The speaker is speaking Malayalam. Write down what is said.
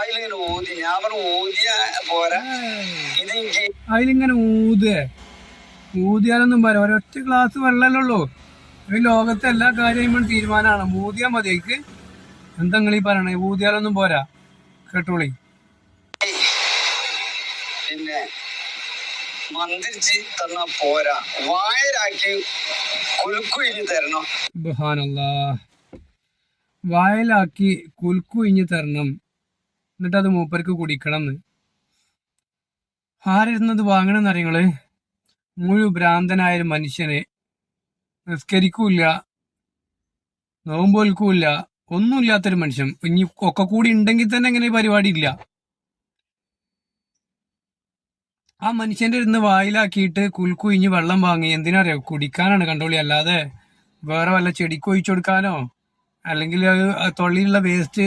അതിലിങ്ങനെ ഊതി. ഞാൻ പറഞ്ഞു ഊതിയ പോരാ. ഇത് എനിക്ക് അതിലിങ്ങനെ ഊതേ ഊതിയാലൊന്നും പോരാ. ഒരൊറ്റ ഗ്ലാസ് വെള്ളമല്ലേ ഉള്ളൂ. ഈ ലോകത്തെ എല്ലാ കാര്യവും തീരുമാനമാണ് ഊതിയാ മതി എനിക്ക് എന്താ നിങ്ങൾ ഈ പറയണേ? ഊതിയാലൊന്നും പോരാ. കേട്ടോളി. പിന്നെ മന്ത്രിച്ച് തന്ന പോരാ. വായലാക്കി കുലുക്കുഴിഞ്ഞ് തരണം. വായലാക്കി കുൽക്കുയിഞ്ഞ് തരണം. എന്നിട്ട് അത് മൂപ്പർക്ക് കുടിക്കണം എന്ന് ആരിരുന്നത് വാങ്ങണമെന്ന് അറിയങ്ങൾ? മുഴു ഭ്രാന്തനായ മനുഷ്യനെ. നിസ്കരിക്കൂല നോമ്പോൽക്കൂല ഒന്നുമില്ലാത്തൊരു മനുഷ്യൻ. ഇനി ഒക്കെ കൂടി ഉണ്ടെങ്കിൽ തന്നെ അങ്ങനെ പരിപാടി ഇല്ല. ആ മനുഷ്യന്റെ ഇരുന്ന് വായിലാക്കിയിട്ട് കുൽക്കുയിഞ്ഞ് വെള്ളം വാങ്ങി എന്തിനറിയോ? കുടിക്കാനാണ് കണ്ടോളി. അല്ലാതെ വേറെ വല്ല ചെടിക്ക് ഒഴിച്ചു കൊടുക്കാനോ? അല്ലെങ്കിൽ തൊള്ളിയിലുള്ള വേസ്റ്റ്